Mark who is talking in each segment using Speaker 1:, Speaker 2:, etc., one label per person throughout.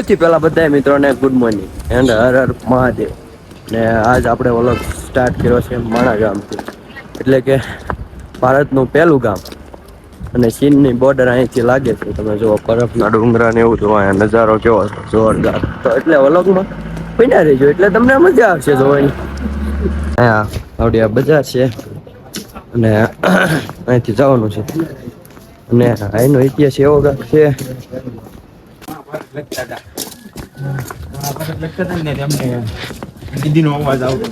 Speaker 1: સૌથી પહેલા બધા મિત્રોને good morning and Har Har Mahadev. ને આજ આપણે વ્લોગ સ્ટાર્ટ કર્યો છે માણા ગામથી. એટલે કે ભારતનું પહેલું ગામ. અને ચીનની બોર્ડર અહીંથી લાગે છે. તમે જુઓ બરફના ડુંગરા ને એવું જોવા નજારો કેવો જોરદાર. તો એટલે ઓલોગમાં પીના રહેજો. એટલે તમને મજા આવશે જોવાની. હા આવડી આ બજાર છે. અને અહીંથી જવાનું છે. અને અહીંનો ઇતિહાસ એવો છે છે.
Speaker 2: નદીનો અવાજ આવતો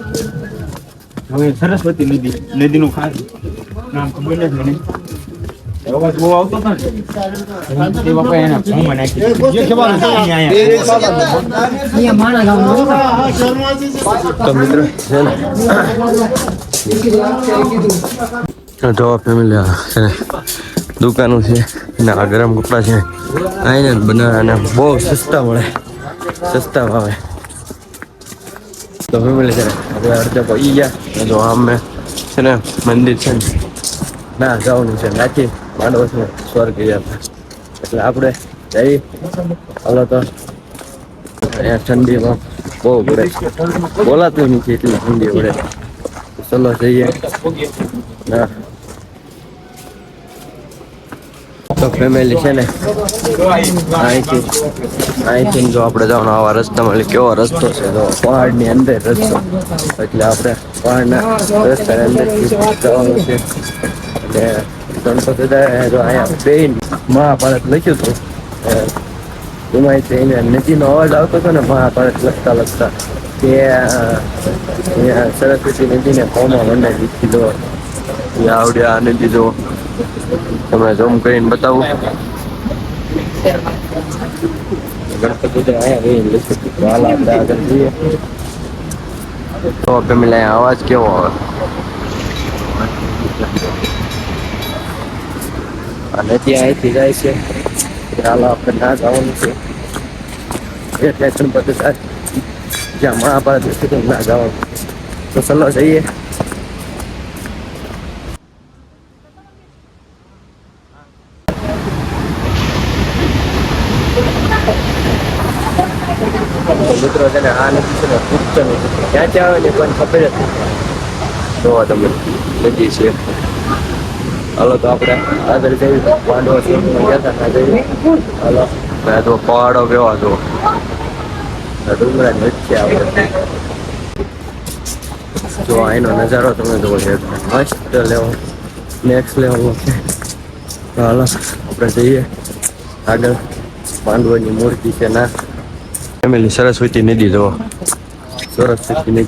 Speaker 2: હવે સરસ્વતી નદી નદીનું ખાસ નામ ખબર નથી મને. અવાજ બહુ આવતો હતો ને. તે બાપા એના ફોર્મમાં નાખી દીધું. જે
Speaker 1: તો મિત્રો ફેમિલી છે દુકાનો છે ને આ ગરમ કપડા છે આઈને બનાવે અને બહુ સસ્તા મળે. સસ્તા ભાવે તો ફેમિલી છે ને આપણે અડધા પડી ગયા જો આમે છે મંદિર છે ને જવાનું છે નાખી માંડવો છે સ્વર્ગ ગયા એટલે આપણે જઈ હાલો તો ઠંડીમાં બહુ પડે બોલાતું નથી એટલી ઠંડી પડે ચલો જઈએ ના તો ફેમિલી છે ને? અહીંથી અહીંથી જો આપણે જવાનું આવા રસ્તામાં એટલે કેવો રસ્તો છે તો પહાડની અંદર રસ્તો. એટલે આપણે પહાડના રસ્તાની અંદરથી જવાનું છે. એટલે ગણપતિ દાદા જો અહીંયા બેન મહાભારત લખ્યું હતું. એમાં એને નદીનો અવાજ આવતો હતો ને મહાભારત લખતા લખતા. અ, સરસ્વતી નદીને કોમાં મંડાવી દીધી. દો એ આવડે આ નદી જો. તમે ઝૂમ કરીને બતાવું. તો હાલ ફેમિલી અહીંયા અવાજ કેવો આવે? અને ત્યાં અહીંથી જાય છે. ચાલો આપણે ના જવાનું છે. એટલે ગણપતિ જ્યાં. મહાભારત ના જવાનું તો ચલો જઈએ. મિત્રો છે ને, આ નદી છે ને ગુપ્ત. નદી ક્યાંથી આવે ને કોઈને ખબર જ નથી. જોવા તમે નદી છે. હલો તો આપણે આગળ જઈએ. પાંડવો સ્વર્ગમાં ગયા હતા જઈએ. હલો. મેં તો પહાડો કેવા જો. ડુંગરા નથી આપણે. જો અહીંનો નજારો તમે જોવો છે. મસ્ત લેવો. નેક્સ્ટ લેવલ છે હાલો, આપણે જઈએ. આગળ પાંડવોની મૂર્તિ છે ના. ફેમિલી સરસ્વતી નદી જુઓ. સરસ્વતી નદી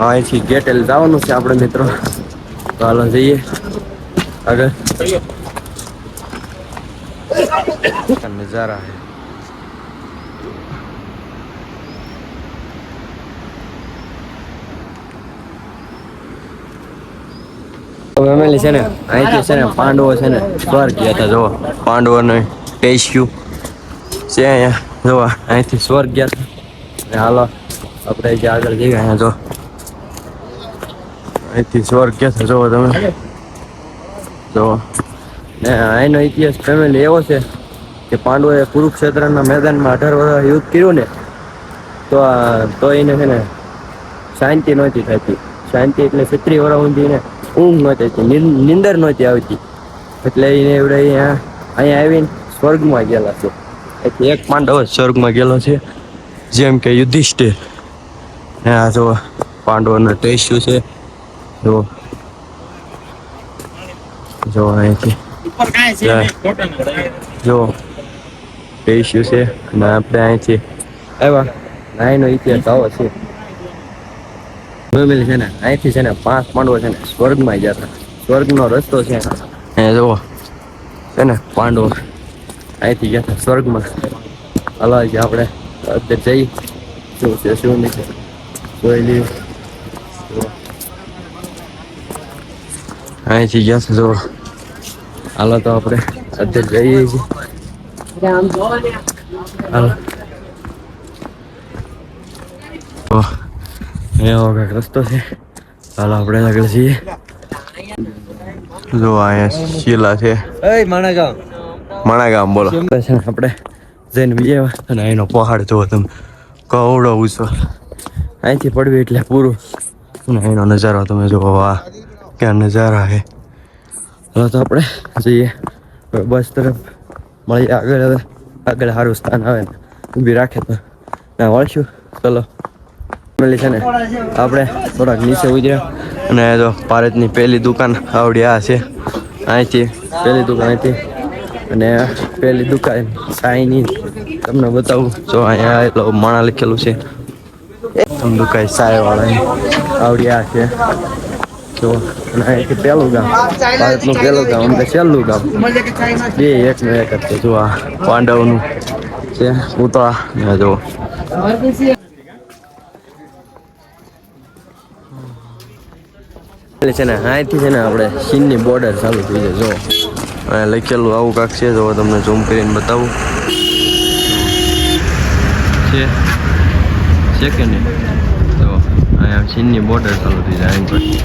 Speaker 1: અહીંથી ગેટેલ જવાનું. છે આપણે મિત્રો. તો જઈએ. આગળ. નજારા ફેમિલી છે ને, અહીંથી છે ને પાંડવો છે ને સ્વર્ગ ગયા હતા જોવો પાંડવોને પેશ્યું છે અહીંયા જોવા અહીંથી સ્વર્ગ ગયા હતા. હાલો, આપણે જે આગળ જઈએ અહીંયા જો અહીંથી સ્વર્ગ ગયા હતા જોવો તમે. જોવો ને અહીંનો ઇતિહાસ ફેમિલી એવો છે કે પાંડવોએ કુરુક્ષેત્રના મેદાનમાં અઢાર વર્ષ યુદ્ધ કર્યું ને, તો તો એને છે ને શાંતિ નહોતી થતી. શાંતિ એટલે ક્ષત્રિય વર્ષ સુધી ને ઊંઘ નહોતી આવતી નિંદર નહોતી આવતી. એટલે એને એવડે અહીંયા અહીંયા આવીને સ્વર્ગમાં ગયેલા છે. એટલે એક પાંડવ જ સ્વર્ગમાં ગયેલો છે જેમ કે યુધિષ્ઠિર. ને આ જો પાંડવોનો ટેસ્યુ છે જો. જો અહીંથી. જો ટેસ્યુ છે અને આપણે અહીંથી આવ્યા. નાઈનો ઇતિહાસ આવો છે. ફેમિલી છે ને અહીંથી છે ને પાંચ પાંડવો છે ને સ્વર્ગમાં ગયા હતા. સ્વર્ગનો રસ્તો છે એ જુઓ. છે ને પાંડવો અહીંથી ગયા હતા સ્વર્ગમાં. હાલો છે આપણે અત્યારે જઈ શું છે શું નહીં જોઈ લઈએ. અહીંથી ગયા છે જો હાલો તો આપણે અત્યારે જઈએ છીએ. હાલો તો એવો કંઈક રસ્તો છે હાલો આપણે આગળ જઈએ જો અહીંયા શીલા છે
Speaker 2: એ માણા ગામ
Speaker 1: માણા ગામ બોલો આપણે જઈને બીજે અને એનો પહાડ જોવો તમે કવડો ઊંચો અહીંથી પડવી એટલે પૂરું અને એનો નજારો તમે જોવો વાહ ક્યાં નજારા છે હવે તો આપણે જઈએ બસ તરફ મળીએ આગળ હવે આગળ સારું સ્થાન આવે ને ઊભી રાખે તો ના વળશું ચલો ફેમિલી છે ને, આપણે થોડાક નીચે ઉતર્યા. અને જો ભારતની પહેલી દુકાન આવડી આ છે. અહીંથી પહેલી દુકાન અહીંથી અને પહેલી દુકાન સાઈની તમને બતાવું. જો અહીંયા એટલો માણા લખેલું છે. તમને દુકાન સાય વાળા આવડી આ છે. જો, અને અહીંથી પહેલું ગામ. ભારતનું પહેલું ગામ, અમને છેલ્લું ગામ. બે એક જ છે. જો આ પાંડવનું છે પૂતળા જો એટલે છે ને અહીંથી છે ને આપણે ચીનની બોર્ડર ચાલુ થઈ જાય, જો. અહીંયા લખેલું આવું કાંક છે, જો તમને ઝૂમ કરીને બતાવું. છે. છે કે નહીં? તો અહીંયા ચીનની બોર્ડર ચાલુ થઈ જાય અહીં પછી.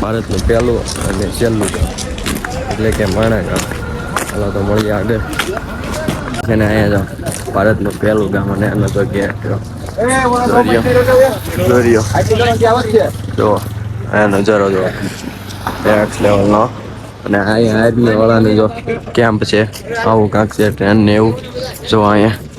Speaker 1: ભારતનું પહેલું અને છેલ્લું એટલે કે માણા ગામ ચાલો તો મળીએ આગળ. છે ને અહીંયા જો, ભારતનું પહેલું ગામ અને એનો તો ગેટ દોર્યો. જો. આ નજારો જો નેક્સ્ટ લેવલનો અને આ આર્મી વાળાની જો કેમ્પ છે. આવું કાંક છે ટ્રેન ને એવું. જો અહીંયા